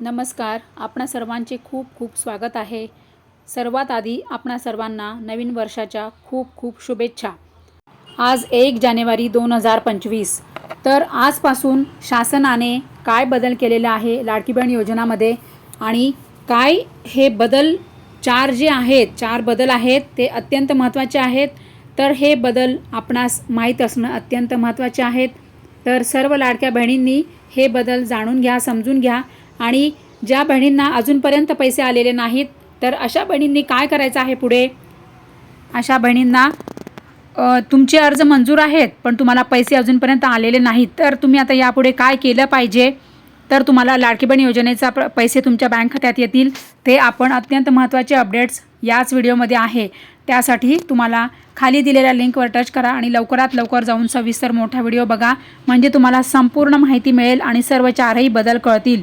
नमस्कार. आपणा सर्वांचे खूप खूप स्वागत आहे. सर्वात आधी आपणा सर्वांना नवीन वर्षाच्या खूप खूप शुभेच्छा. आज एक जानेवारी दोन हजार पंचवीस. तर आजपासून शासनाने काय बदल केलेला आहे लाडकी बहीण योजनामध्ये आणि काय हे बदल चार जे आहेत चार बदल आहेत ते अत्यंत महत्त्वाचे आहेत. तर हे बदल आपणास माहीत असणं अत्यंत महत्त्वाचे आहेत. तर सर्व लाडक्या बहिणींनी हे बदल जाणून घ्या समजून घ्या. आणि ज्या बहिणींना अजूनपर्यंत पैसे आलेले नाहीत तर अशा बहिणींनी काय करायचं आहे पुढे? अशा बहिणींना तुमचे अर्ज मंजूर आहेत पण तुम्हाला पैसे अजूनपर्यंत आलेले नाहीत तर तुम्ही आता यापुढे काय केलं पाहिजे? तर तुम्हाला लाडकी बहीण योजनेचा प- पैसे तुमच्या बँक खात्यात येतील. ते आपण अत्यंत महत्त्वाचे अपडेट्स याच व्हिडिओमध्ये आहे. त्यासाठी तुम्हाला खाली दिलेल्या लिंकवर टच करा आणि लवकरात लवकर जाऊन सविस्तर मोठा व्हिडिओ बघा. म्हणजे तुम्हाला संपूर्ण माहिती मिळेल आणि सर्व चारही बदल कळतील.